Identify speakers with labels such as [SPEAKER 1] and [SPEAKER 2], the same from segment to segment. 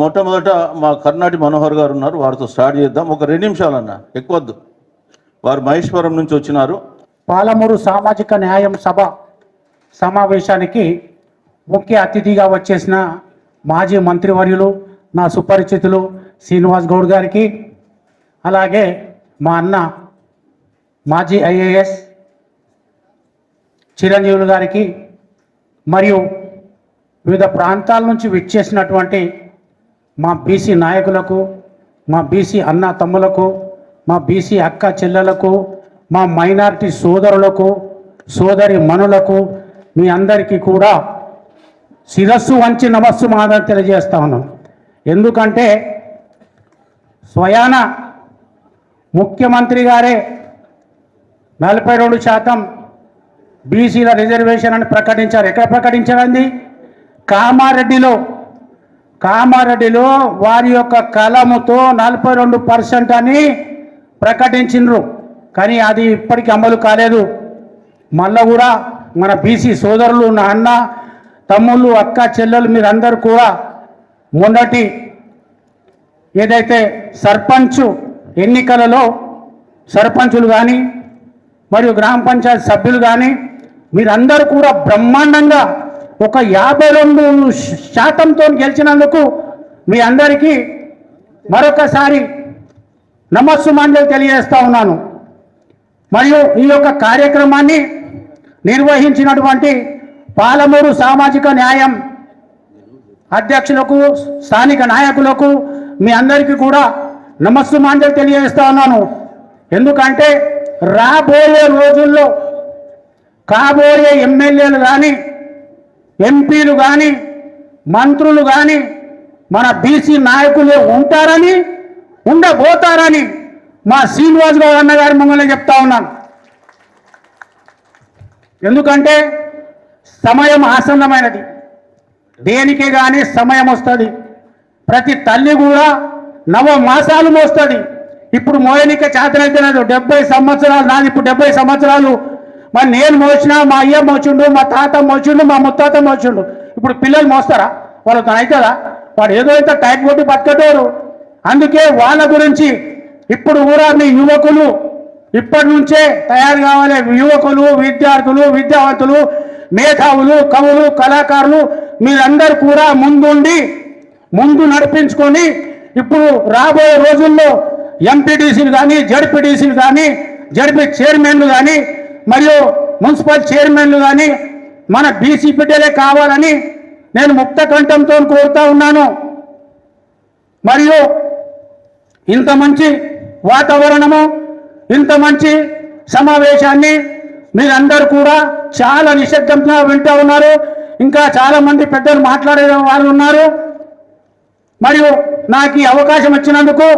[SPEAKER 1] మొట్టమొదట మా కర్ణాటి మనోహర్ గారు ఉన్నారు వారితో స్టార్ట్ చేద్దాం. ఒక రెండు నిమిషాలన్న ఎక్కువద్దు. వారు మహేశ్వరం నుంచి వచ్చినారు.
[SPEAKER 2] పాలమూరు సామాజిక న్యాయం సభ సమావేశానికి ముఖ్య అతిథిగా వచ్చేసిన మాజీ మంత్రివర్యులు నా సుపరిచితులు శ్రీనివాస్ గౌడ్ గారికి అలాగే మా అన్న మాజీ ఐఏఎస్ చిరంజీవులు గారికి మరియు వివిధ ప్రాంతాల నుంచి విచ్చేసినటువంటి మా బీసీ నాయకులకు మా బీసీ అన్న తమ్ములకు మా బీసీ అక్క చెల్లెలకు మా మైనార్టీ సోదరులకు సోదరి మనులకు మీ అందరికీ కూడా శిరస్సు వంచి నమస్సు మాదని తెలియజేస్తా ఎందుకంటే స్వయాన ముఖ్యమంత్రి గారే నలభై రెండు శాతం బీసీల రిజర్వేషన్ అని ప్రకటించారు. ఎక్కడ ప్రకటించారండి? కామారెడ్డిలో కామారెడ్డిలో వారి యొక్క కలముతో నలభై రెండు పర్సెంట్ అని ప్రకటించిండ్రు కానీ అది ఇప్పటికీ అమలు కాలేదు. మళ్ళా కూడా మన బీసీ సోదరులు నా అన్న తమ్ముళ్ళు అక్క చెల్లెలు మీరందరూ కూడా మొన్నటి ఏదైతే సర్పంచ్ ఎన్నికలలో సర్పంచులు కానీ మరియు గ్రామ పంచాయతీ సభ్యులు కానీ మీరందరూ కూడా బ్రహ్మాండంగా ఒక యాభై రెండు శాతంతో గెలిచినందుకు మీ అందరికీ మరొకసారి నమస్సు మండలి తెలియజేస్తా ఉన్నాను. మరియు ఈ యొక్క కార్యక్రమాన్ని నిర్వహించినటువంటి పాలమూరు సామాజిక న్యాయం అధ్యక్షులకు స్థానిక నాయకులకు మీ అందరికీ కూడా నమస్సు మాంజలు తెలియజేస్తా ఉన్నాను. ఎందుకంటే రాబోయే రోజుల్లో కాబోయే ఎమ్మెల్యేలు కానీ ఎంపీలు కానీ మంత్రులు కానీ మన బీసీ నాయకులే ఉంటారని ఉండబోతారని మా శ్రీనివాస్ గౌడ్ అన్నగారి మమ్మల్ని చెప్తా ఉన్నాను ఎందుకంటే సమయం ఆసన్నమైనది. దేనికి కానీ సమయం వస్తుంది. ప్రతి తల్లి కూడా నవ మాసాలు మోస్తుంది. ఇప్పుడు మోయనిక చేతనైతే డెబ్బై సంవత్సరాలు నాది ఇప్పుడు డెబ్బై సంవత్సరాలు మరి నేను మోసినా మా అయ్య మోచిండు మా తాత మోచిండు మా ముత్తాత మోచిండు ఇప్పుడు పిల్లలు మోస్తారా? వాళ్ళతో అవుతుందా వాడు ఏదో అయితే టైట్ కొట్టి బతకటోరు అందుకే వాళ్ళ గురించి ఇప్పుడు ఊరాన్ని మీ యువకులు ఇప్పటి నుంచే తయారు కావాలి. యువకులు విద్యార్థులు విద్యావంతులు మేధావులు కవులు కళాకారులు మీరందరూ కూడా ముందుండి ముందు నడిపించుకొని ఇప్పుడు రాబోయే రోజుల్లో ఎంపీటీసీలు కానీ జడ్పీటీసీలు కానీ జడ్పీ చైర్మన్లు కానీ మరియు మున్సిపల్ చైర్మన్లు కానీ మన బీసీ బిడ్డలే కావాలని నేను ముక్త కంఠంతో కోరుతా ఉన్నాను. మరియు ఇంత మంచి వాతావరణము ఇంత మంచి సమావేశాన్ని మీరందరూ కూడా చాలా నిశ్శబ్దంగా వింటూ ఉన్నారు. ఇంకా చాలా మంది పెద్దలు మాట్లాడే వాళ్ళు ఉన్నారు. మరియు నాకు ఈ అవకాశం ఇచ్చినందుకు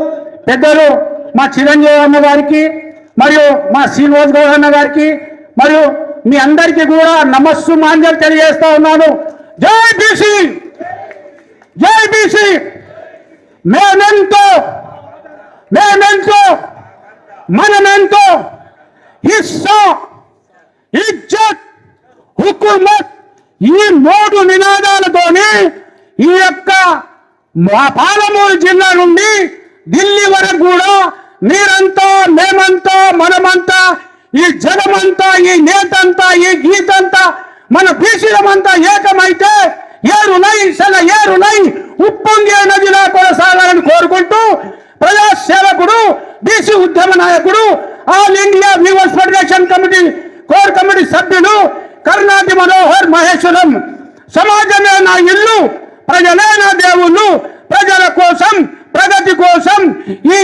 [SPEAKER 2] పెద్దలు మా చిరంజీవి అన్న గారికి మరియు మా శ్రీనివాస్ గౌడ్ అన్న గారికి మరియు మీ అందరికీ కూడా నమస్సు మాంజలు తెలియజేస్తా ఉన్నాను. జై బీసీ! జై బీసీ! మేమెంతో మేమెంతో మనమెంతో హిస్సా ఇజ్జత్ హుకుమత్ ఈ మూడు నినాదాలతోని ఈ యొక్క పాలమూరు జిల్లా నుండి ఢిల్లీ వరకు కూడా మీరంతా మేమంతా మనమంతా ఈ జనమంతా ఈ నేతంతా ఈ గీతంతా మన పీసీలమంతా ఏకమైతే ఏరునై సెల ఏరునై ఉప్పొంగే నదిలా కొనసాగాలని కోరుకుంటూ ప్రజా సేవకుడు బీసీ ఉద్యమ నాయకుడు all India weavers federation committee core committee సభ్యులు కర్ణాటి మనోహర్ మహేశ్వరం. సమాజమే నా ఇల్లు ప్రజలే నా దేవుళ్ళు ప్రజల కోసం ప్రగతి కోసం ఈ